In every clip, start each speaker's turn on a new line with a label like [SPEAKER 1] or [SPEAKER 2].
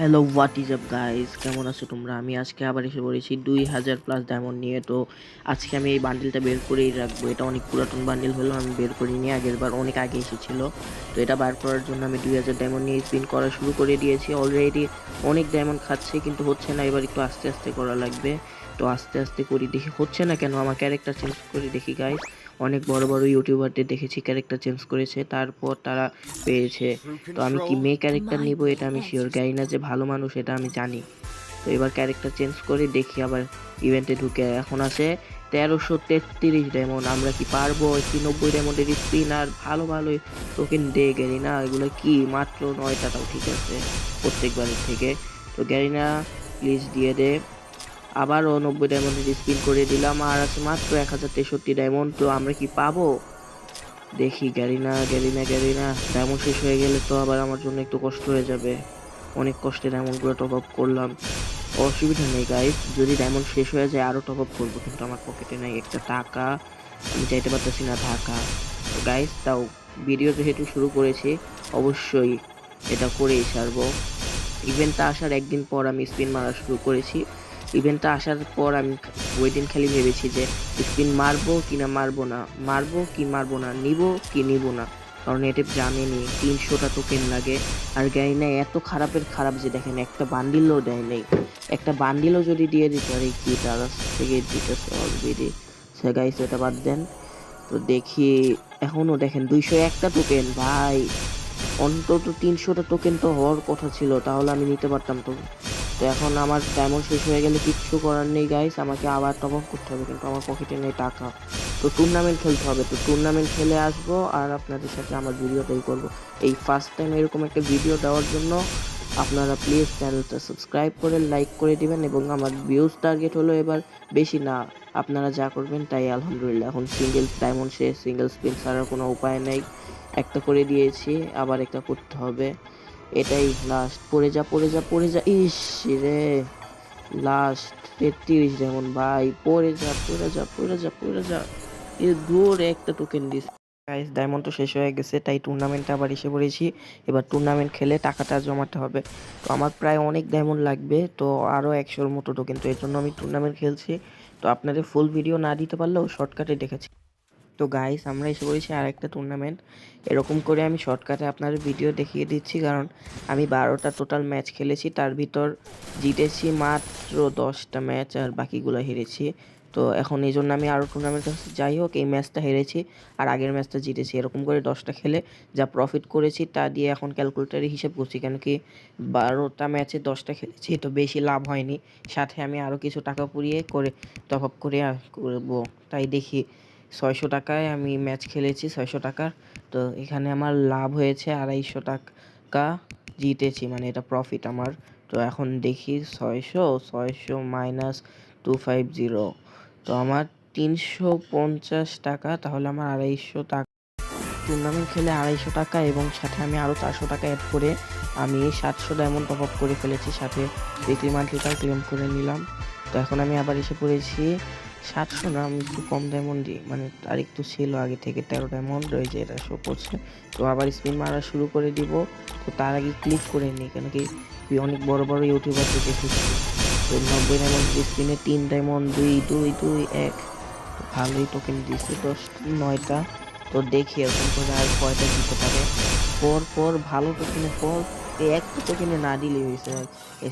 [SPEAKER 1] Hello what is up guys কেমন আছো তোমরা? আমি আজকে আবার এসে পড়েছি দুই হাজার প্লাস ডায়মন্ড নিয়ে। তো আজকে আমি এই বান্ডিলটা বের করেই রাখব। এটা অনেক পুরাতন বান্ডিল হলো, আমি বের করিনি। আগের বার অনেক আগে এসেছিল। তো এটা বার করার জন্য আমি দুই হাজার ডায়মন্ড নিয়ে স্পিন করা শুরু করে দিয়েছি। অলরেডি অনেক ডায়মন্ড খাচ্ছে, কিন্তু হচ্ছে না। এবার একটু আস্তে আস্তে করা লাগবে। তো আস্তে আস্তে করি, দেখি হচ্ছে না কেন? আমার ক্যারেক্টার চেঞ্জ করে দেখি গাইস অনেক বড় বড় ইউটিউবারদের দেখেছি ক্যারেক্টার চেঞ্জ করেছে, তারপর তারা পেয়েছে। তো আমি কি মেয়ে ক্যারেক্টার নিব এটা আমি শিওর গাই না যে ভালো মানুষ এটা আমি জানি। তো এবার ক্যারেক্টার চেঞ্জ করে দেখি আবার ইভেন্টে ঢুকে। এখন আছে তেরোশো তেত্রিশ ডায়মন্ড আমরা কি পারব? একটি নব্বই ডায়মন্ডের স্পিন আর ভালো ভালো টোকেন দে গেলি না এগুলো কি? মাত্র নয়টা তাও ঠিক আছে, প্রত্যেকবারের থেকে। তো গ্যারিনা প্লিজ দিয়ে দে। আবারও নব্বই ডায়মন্ডের স্পিন করে দিলাম, আর আছে মাত্র এক হাজার তেষট্টি ডায়মন্ড তো আমরা কি পাবো? দেখি গ্যারিনা গ্যারিনা গ্যারিনা ডায়মন্ড শেষ হয়ে গেলে তো আবার আমার জন্য একটু কষ্ট হয়ে যাবে। অনেক কষ্টে ডায়মন্ডগুলো টপ আপ করলাম। অসুবিধা নেই গাইস যদি ডায়মন্ড শেষ হয়ে যায় আরও টপ আপ করব, কিন্তু আমার পকেটে নেই একটা টাকা। আমি চাইতে পারতেছি না ঢাকা। তো গাইস তাও ভিডিও যেহেতু শুরু করেছি, অবশ্যই এটা করেই ছাড়বো ইভেন্টটা আসার একদিন পর আমি স্পিন মারা শুরু করেছি। ইভেন্টটা আসার পর আমি ওই দিন খালি ভেবেছি যে স্পিন মারবো কি না মারবো না, মারবো কি মারবো না, নিব কি নিব না। কারণ এটা জানেনি তিনশোটা টোকেন লাগে। আর গাড়ি নেই, এত খারাপের খারাপ যে দেখেন, একটা বান্ডিলও দেয় নেই। একটা বান্ডিলও যদি দিয়ে দিত, আর এই কি তারা থেকে দিতেছে অলরেডি সে গাইস এটা বাদ দেন। তো দেখি এখনও দেখেন, দুইশো একটা টোকেন ভাই। অন্তত তিনশোটা টোকেন তো হওয়ার কথা ছিল, তাহলে আমি নিতে পারতাম তো। তো এখন আমার ডায়মন্ড শেষ হয়ে গেলে কিচ্ছু করার নেই গাইস আমাকে আবার টপ আপ করতে হবে কিন্তু আমার পকেটে নেই টাকা। তো টুর্নামেন্ট খেলতে হবে। তো টুর্নামেন্ট খেলে আসব আর আপনাদের সাথে আমার ভিডিওটাই করব। এই ফার্স্ট টাইম এরকম একটা ভিডিও দেওয়ার জন্য আপনারা প্লিজ চ্যানেলটা সাবস্ক্রাইব করে লাইক করে দিবেন এবং আমার ভিউজ টার্গেট হলো এবার বেশি না। আপনারা যা করবেন তাই, আলহামদুলিল্লাহ। এখন সিঙ্গেল ডায়মন্ড শেষ সিঙ্গেল স্পিন ছাড়ার কোনো উপায় নেই। একটা করে দিয়েছি, আবার একটা করতে হবে। এটাই লাস্ট পড়ে যা পড়ে যা পড়ে যা, ইস রে। লাস্ট তেত্রিশ যেমন, ভাই, পড়ে যা পড়ে যা পড়ে যা পড়ে যা। এ দূর একটা টোকেন দিস। গাইস ডায়মন্ড তো শেষ হয়ে গেছে, তাই টুর্নামেন্টে আবার এসে পড়েছি। এবার টুর্নামেন্ট খেলে টাকাটা জমাতে হবে। তো আমার প্রায় অনেক ডায়মন্ড লাগবে, তো আরও একশোর মতো টোকেন তো এর জন্য আমি টুর্নামেন্ট খেলছি। তো আপনাদের ফুল ভিডিও না দিতে পারলেও শর্টকাটে দেখেছি। তো গাইস আমরা এসে পড়েছি আর একটা টুর্নামেন্ট এরকম করে আমি শর্টকাটে আপনার ভিডিও দেখিয়ে দিচ্ছি, কারণ আমি বারোটা টোটাল ম্যাচ খেলেছি, তার ভিতর জিতেছি মাত্র দশটা ম্যাচ আর বাকিগুলো হেরেছি। তো এখন এই জন্য আমি আরও টুর্নামেন্ট যাই হোক, এই ম্যাচটা হেরেছি আর আগের ম্যাচটা জিতেছি। এরকম করে দশটা খেলে যা প্রফিট করেছি, তা দিয়ে এখন ক্যালকুলেটারে হিসেব করছি, কেন কি বারোটা ম্যাচে দশটা খেলেছি, তো বেশি লাভ হয়নি। সাথে আমি আরও কিছু টাকা পুড়িয়ে করে টপ আপ করে করব। তাই দেখি ছয়শো টাকায় আমি ম্যাচ খেলেছি, ছয়শো টাকার। তো এখানে আমার লাভ হয়েছে আড়াইশো টাকা জিতেছি মানে এটা প্রফিট আমার। তো এখন দেখি ছয়শো ছয়শো মাইনাস টু ফাইভ জিরো তো আমার তিনশো পঞ্চাশ টাকা, তাহলে আমার আড়াইশো টাকা। টুর্নামেন্ট খেলে আড়াইশো টাকা এবং সাথে আমি আরও চারশো টাকা অ্যাড করে আমি সাতশো ডায়মন্ড টপ আপ করে ফেলেছি, সাথে উইকলি মান্থলিটাও ক্লেম করে নিলাম। তো এখন আমি আবার এসে পড়েছি সাতশো না একটু কম ডায়মন্ড মানে আর একটু ছিল আগে থেকে তেরো ডায়মন্ড রয়েছে এটা শো করছে। তো আবার স্পিন মারা শুরু করে দিব। তো তার আগে ক্লিক করে নিই, কেন কি তুই অনেক বড় বড় ইউটিউবারকে দেখেছি তো নব্বই ডায়মন্ড স্পিনে তিন ডায়মন্ড দুই দুই দুই, এক। ভালোই টোকেন দিয়েছে দশ, নয়টা। তো দেখি এরকম করে আর কয়টা দিতে পারে। পর পর ভালো টোকেনের পর একটা টোকেনে না দিলেই হয়েছে।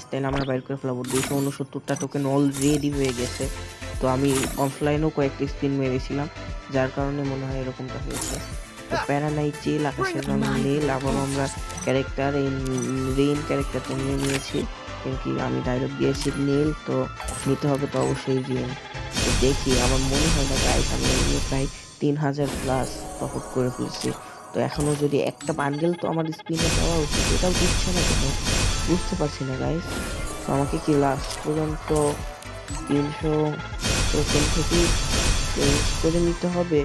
[SPEAKER 1] স্টাইল আমরা বাইর করে ফেলাবো। দুশো উনসত্তরটা টোকেন অলরেডি হয়ে গেছে। তো আমি অফলাইনেও কয়েকটি স্পিন মেরেছিলাম, যার কারণে মনে হয় এরকমটা হয়েছে। তো প্যারানাই চিল আকাশের রং নীল আবার আমরা ক্যারেক্টার এই রেইন ক্যারেক্টারটা নিয়ে নিয়েছি কিন্তু আমি ডায়লগ দিয়েছি নীল, তো নিতে হবে তো অবশ্যই রেইন তো দেখি, আমার মনে হয় না গাইস আমি প্রায় তিন হাজার প্লাস টপ করে ফেলেছি। তো এখনও যদি একটা বান্ডেল তো আমার স্পিনে দেওয়া উচিত, এটাও দিচ্ছে না কেন? বুঝতে পারছি না গাইস তো আমাকে কি লাস্ট পর্যন্ত তিনশো টোকেন থেকে করে নিতে হবে।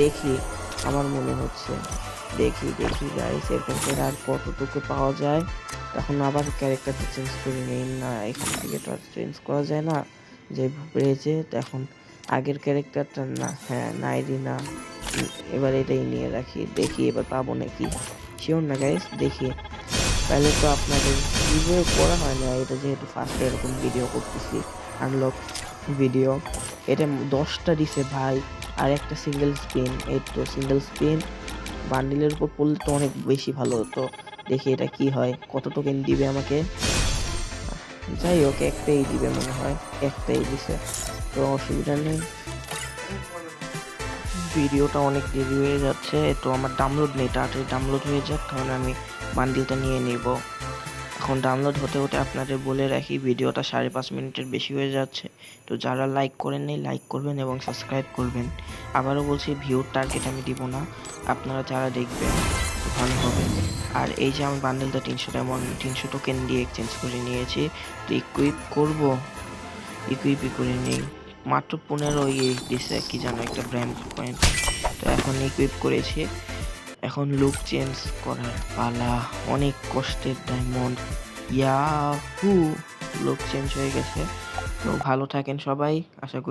[SPEAKER 1] দেখি, আমার মনে হচ্ছে। দেখি দেখি গাইস এরকম করে আর কতটুকু পাওয়া যায়। তখন আবার ক্যারেক্টারটা চেঞ্জ করে নিই না, এখান থেকে তো আর চেঞ্জ করা যায় না। যে পেয়েছে এখন আগের ক্যারেক্টারটা না হ্যাঁ নাইরি না। এবার এটাই নিয়ে রাখি, দেখি এবার পাবো নাকি। শিওর না গাইস দেখি। তাহলে তো আপনাদের গিভওয়ে করা হয় না, এটা যেহেতু ফার্স্টে এরকম ভিডিও করতেছি। আনলক ভিডিও এটা দশটা দিছে ভাই, আর একটা সিঙ্গেল স্পিন এই তো সিঙ্গেল স্পিন বান্ডিলের উপর পড়লে তো অনেক বেশি ভালো হতো। দেখি এটা কি হয়, কত টোকেন দিবে আমাকে? যাই হোক, একটাই দিবে মনে হয়, একটাই দিছে। তো অসুবিধা নেই। ভিডিওটা অনেক দেরি হয়ে যাচ্ছে, তো আমার ডাউনলোড নেই, তাড়াতাড়ি ডাউনলোড হয়ে যাক, তাহলে আমি বান্ডিলটা নিয়ে নিব। এখন ডাউনলোড হতে হতে আপনাদের বলে রাখি, ভিডিওটা সাড়ে পাঁচ মিনিটের বেশি হয়ে যাচ্ছে। তো যারা লাইক করেন নেই লাইক করবেন এবং সাবস্ক্রাইব করবেন। আবারও বলছি ভিউর টার্গেট আমি দিব না, আপনারা যারা দেখবেন, ভালো হবে। আর এই যে আমি বান্ডেলটা তিনশো তেমন তিনশো টোকেন দিয়ে এক্সচেঞ্জ করে নিয়েছি, তো ইকুইপ করব ইকুইপই করে নিই। মাত্র পনেরো ইয়ে দিছে, কি জানো একটা ব্র্যান্ড পয়েন্ট তো এখন ইকুইপ করেছি। এখন লুক চেঞ্জ করার পালা, অনেক কষ্টের ডায়মন্ড ইয়াহু লুক চেঞ্জ হয়ে গেছে। তো ভালো থাকেন সবাই, আশা করি